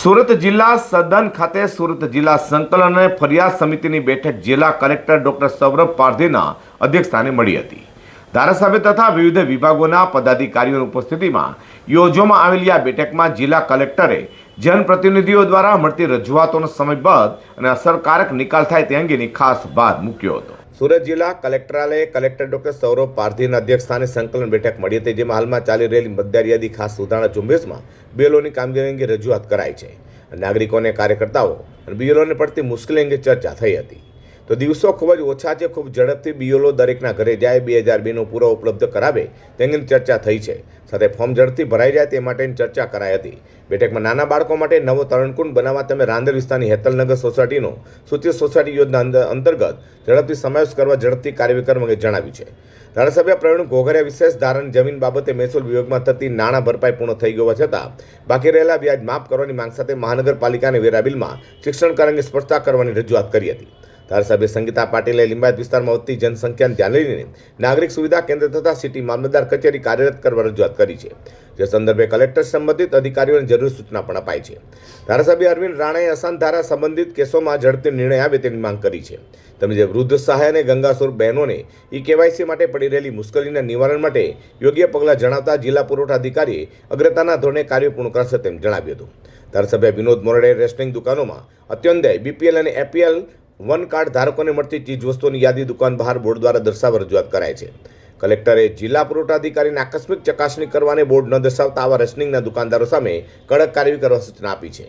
સુરત જિલ્લા સદન ખાતે સુરત જિલ્લા સંકલન અને ફરિયાદ સમિતિની બેઠક જિલ્લા કલેક્ટર ડોક્ટર સૌરભ પારધીના અધ્યક્ષસ્થાને મળી હતી. ધારાસભ્ય તથા વિવિધ વિભાગોના પદાધિકારીઓની ઉપસ્થિતિમાં યોજવામાં આવેલી આ બેઠકમાં જિલ્લા કલેક્ટરે જનપ્રતિનિધિઓ દ્વારા મળતી રજૂઆતોનો સમયબદ્ધ અને અસરકારક નિકાલ થાય તે અંગેની ખાસ વાત મૂક્યો હતો. સુરત જિલ્લા કલેક્ટરાલયે કલેક્ટર ડોક્ટર સૌરભ પારધીના અધ્યક્ષસ્થાને સંકલન બેઠક મળી હતી, જેમાં હાલમાં ચાલી રહેલી મતદાર ખાસ સુધારણા ઝુંબેશમાં બીએલઓની કામગીરી અંગે રજૂઆત કરાઈ છે. નાગરિકોને કાર્યકર્તાઓ અને બીએલઓને પડતી મુશ્કેલી અંગે ચર્ચા થઈ હતી. તો દિવસો ખૂબ જ ઓછા છે, ખૂબ ઝડપથી બિયોલો દરેકના ઘરે જાય, બે હજાર બેનો પૂરો ઉપલબ્ધ કરાવે તે અંગેની ચર્ચા થઈ છે. સાથે ફોર્મ ઝડપથી ભરાઈ જાય તે માટેની ચર્ચા કરાઈ હતી. બેઠકમાં નાના બાળકો માટે નવો તરણકુંડ બનાવવા તમે રાંદેર વિસ્તારની હેતલનગર સોસાયટીનો સૂચિત સોસાયટી યોજના અંતર્ગત ઝડપથી સમાવેશ કરવા ઝડપથી કાર્યવાહી કરવા અંગે જણાવ્યું છે. ધારાસભ્ય પ્રવીણ ઘોઘરે વિશેષ ધારણ જમીન બાબતે મહેસૂલ વિભાગમાં થતી નાણાં ભરપાઈ પૂર્ણ થઈ ગયો છતાં બાકી રહેલા વ્યાજ માફ કરવાની માંગ સાથે મહાનગરપાલિકાને વેરા બિલમાં શિક્ષણ અંગે સ્પષ્ટતા કરવાની રજૂઆત કરી હતી. ધારાસભ્ય સંગીતા પાટીલે લિંબાયત વિસ્તારમાં વધતી જનસંખ્યાને ધ્યાને લઈને નાગરિક સુવિધા કેન્દ્ર તથા સિટી મામલતદાર કચેરી કાર્યરત કરવા રજૂઆત કરી છે. જે સંદર્ભે કલેક્ટર સંબંધિત અધિકારીઓને જરૂરી સૂચના પણ અપાઈ છે. ધારાસભ્ય અરવિંદ રાણાએ અસાન ધારા સંબંધિત કેસોમાં ઝડપી નિર્ણય આવે તેની માંગ કરી છે. તેમજ વૃદ્ધ સહાય અને ગંગાસુર બહેનોને ઈ કેવાયસી માટે પડી રહેલી મુશ્કેલીના નિવારણ માટે યોગ્ય પગલાં જણાવતા જિલ્લા પુરવઠા અધિકારીએ અગ્રતાના ધોરણે કાર્ય પૂર્ણ કરશે તેમ જણાવ્યું હતું. ધારાસભ્ય વિનોદ મોરડે રેસ્ટોરન્ટ દુકાનોમાં અત્યંત બીપીએલ અને એપીએલ વન કાર્ડ ધારકોને મળતી ચીજવસ્તુઓની યાદી દુકાન બહાર બોર્ડ દ્વારા દર્શાવવા રજૂઆત કરાય છે. કલેક્ટરે જિલ્લા પુરવઠા અધિકારીને આકસ્મિક ચકાસણી કરવાને બોર્ડ ન દર્શાવતા આવા રેશનિંગના દુકાનદારો સામે કડક કાર્યવાહી કરવા સૂચના આપી છે.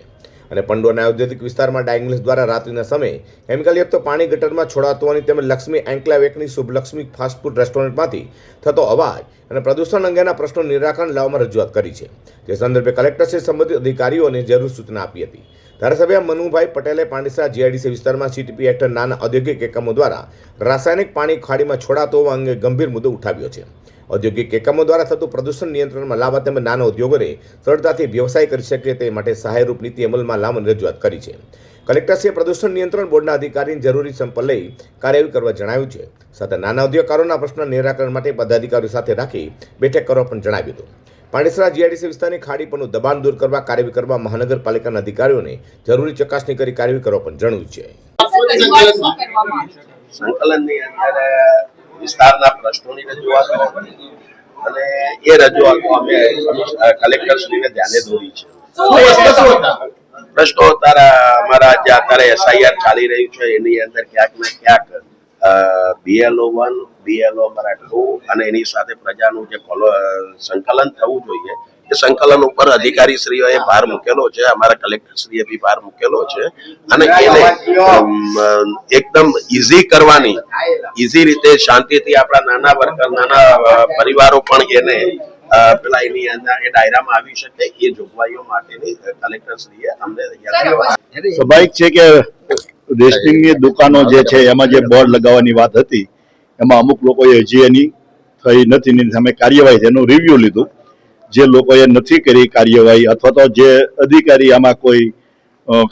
અને પંડોના ઔદ્યોગિક વિસ્તારમાં ડાયંગ્લિસ દ્વારા રાત્રિના સમયે કેમિકલયુક્ત પાણી ગટરમાં છોડાતું હોવાની તેમજ લક્ષ્મી એન્કલેવ એકની શુભલક્ષ્મી ફાસ્ટફૂડ રેસ્ટોરન્ટમાંથી થતો અવાજ અને પ્રદૂષણ અંગેના પ્રશ્નો નિરાકરણ લાવવામાં રજૂઆત કરી છે. જે સંદર્ભે કલેક્ટરશ્રી સંબંધિત અધિકારીઓને જરૂર સૂચના આપી હતી. ધારાસભ્ય મનુભાઈ પટેલે પાંડિસરા જીઆઈડીસી વિસ્તારમાં સીટીપી હેઠળ નાના ઔદ્યોગિક એકમો દ્વારા રાસાયણિક પાણી ખાડીમાં છોડાતો હોવા અંગે ગંભીર મુદ્દો ઉઠાવ્યો છે. ઔદ્યોગિક એકમો દ્વારા થતું પ્રદૂષણ નિયંત્રણમાં લાવવા તેમજ નાના ઉદ્યોગોને સરળતાથી વ્યવસાય કરી શકે તે માટે સહાયરૂપ નીતિ અમલમાં લાવવાની રજૂઆત કરી છે. કલેક્ટરશ્રીએ પ્રદૂષણ નિયંત્રણ બોર્ડના અધિકારીની જરૂરી સંપલ લઈ કાર્યવાહી કરવા જણાવ્યું છે. સાથે નાના ઉદ્યોગકારોના પ્રશ્ન નિરાકરણ માટે પદાધિકારીઓ સાથે રાખી બેઠક કરવા પણ જણાવ્યું હતું. પાંડેસરા જીઆઈડીસી વિસ્તારની ખાડી પરનું દબાણ દૂર કરવા કાર્યવાહી કરવા મહાનગરપાલિકાના અધિકારીઓને જરૂરી ચકાસણી કરી કાર્યવાહી કરવા પણ જણાવ્યું છે? સંકલનની અંદર વિસ્તારના પ્રશ્નોની રજૂઆતો અને એ ધ્યાને દોરી છે પ્રશ્નો અત્યારે અમારા જે અત્યારે એસઆઈઆર ચાલી રહ્યું છે, એની અંદર ક્યાંક ને ક્યાંક બીએલઓ વન બીએલઓ અમારા ટુ અને એની સાથે પ્રજાનું જે કોલો- સંકલન થવું જોઈએ. એ સંકલન ઉપર અધિકારીશ્રીઓએ ભાર મૂકેલો છે. અમારા કલેક્ટરશ્રીએ બી ભાર મૂકેલો છે. અને એને એકદમ ઇઝી કરવાની ઈઝી રીતે શાંતિથી આપણા નાના વર્કર નાના પરિવારો પણ એને પેલા એની અંદર એ ડાયરામાં આવી શકે. એ જોગવાઈઓ માટેની કલેક્ટરશ્રીએ અમને સ્વાભાવિક છે કે રેસ્ટિંગની દુકાનો જે છે, એમાં જે બોર્ડ લગાવવાની વાત હતી, એમાં અમુક લોકોએ હજી એની થઈ નથી, એની સામે કાર્યવાહી એનું રિવ્યુ લીધું. જે લોકોએ નથી કરી કાર્યવાહી અથવા તો જે અધિકારી આમાં કોઈ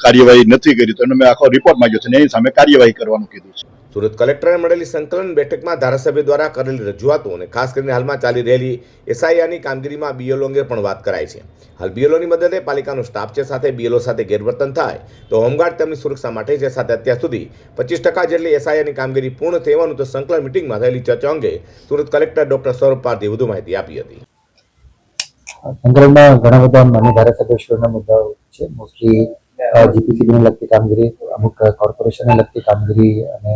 કાર્યવાહી નથી કરી, તો એને મેં આખો રિપોર્ટ માંગ્યો છે એની સામે કાર્યવાહી કરવાનું કીધું છે. સુરત કલેક્ટરે મળેલી સંકલન બેઠકમાં ધારાસભ્ય દ્વારા કરેલી રજૂઆતો અને ખાસ કરીને હાલમાં ચાલી રહેલી એસઆઈઆરની કામગીરીમાં બીએલઓ અંગે પણ વાત કરાઈ છે. હાલ બીએલઓની મદદે પાલિકાનો સ્ટાફ છે સાથે બીએલઓ સાથે ગેરવર્તન થાય તો હોમગાર્ડ તેમની સુરક્ષા માટે છે સાથે અત્યાર સુધી પચીસ ટકા જેટલી એસઆઈઆરની કામગીરી પૂર્ણ થવાનું તો સંકલન મિટિંગમાં થયેલી ચર્ચા અંગે સુરત કલેક્ટર ડોક્ટર સૌરભ પારધી વધુ માહિતી આપી હતી. સંકલનમાં ઘણા બધા માન્ય ધારાસભ્યશ્રીઓના મુદ્દાઓ છે. મોસ્ટલી જીપીસીબીને લગતી કામગીરી, અમુક કોર્પોરેશનને લગતી કામગીરી અને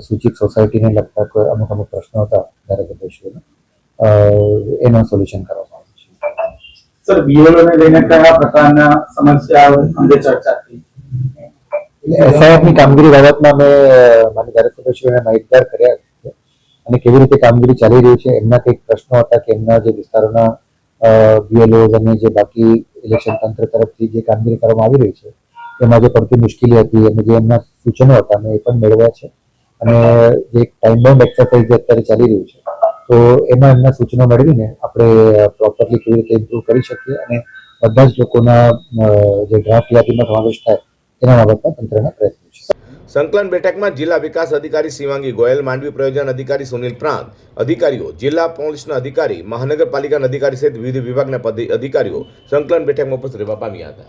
સૂચિત સોસાયટીને લગતા કોઈ અમુક અમુક પ્રશ્નો હતા ધારાસભ્યશ્રીઓના એનું સોલ્યુશન કરવામાં આવ્યું છે. સર બીએલઓ ને લઈને કયા પ્રકારના સમસ્યાઓ અંગે ચર્ચા થઈ? એસઆઈઆરની કામગીરી બાબતમાં મેં મારી ધારાસભ્યશ્રીઓને માહિતગાર કર્યા છે. અને કેવી રીતે કામગીરી ચાલી રહી છે એમના કંઈક પ્રશ્નો હતા કે એમના જે વિસ્તારોના બીએલઓઝ અને જે બાકી ઇલેક્શન તંત્ર તરફથી જે કામગીરી કરવામાં આવી રહી છે એમાં જે પડતી મુશ્કેલી હતી અને જે એમના સૂચનો હતા મેં એ પણ મેળવ્યા છે. અને જે ટાઈમ બાઉન્ડ એક્સરસાઇઝ જે અત્યારે ચાલી રહ્યું છે, તો એમાં એમના સૂચનો મેળવીને આપણે પ્રોપરલી કેવી રીતે ઇમ્પ્રૂવ કરી શકીએ અને બધા જ લોકોના જે ડ્રાફ્ટ યાદીમાં સમાવેશ થાય એના બાબતમાં તંત્રના પ્રયત્નો સંકલન બેઠકમાં જિલ્લા વિકાસ અધિકારી શિવાંગી ગોયલ, માંડવી પ્રયોજન અધિકારી સુનિલ પ્રાંત, અધિકારીઓ, જિલ્લા પોલીસના અધિકારી, મહાનગરપાલિકાના અધિકારી સહિત વિવિધ વિભાગના અધિકારીઓ સંકલન બેઠકમાં ઉપસ્થિત રહેવા પામ્યા હતા.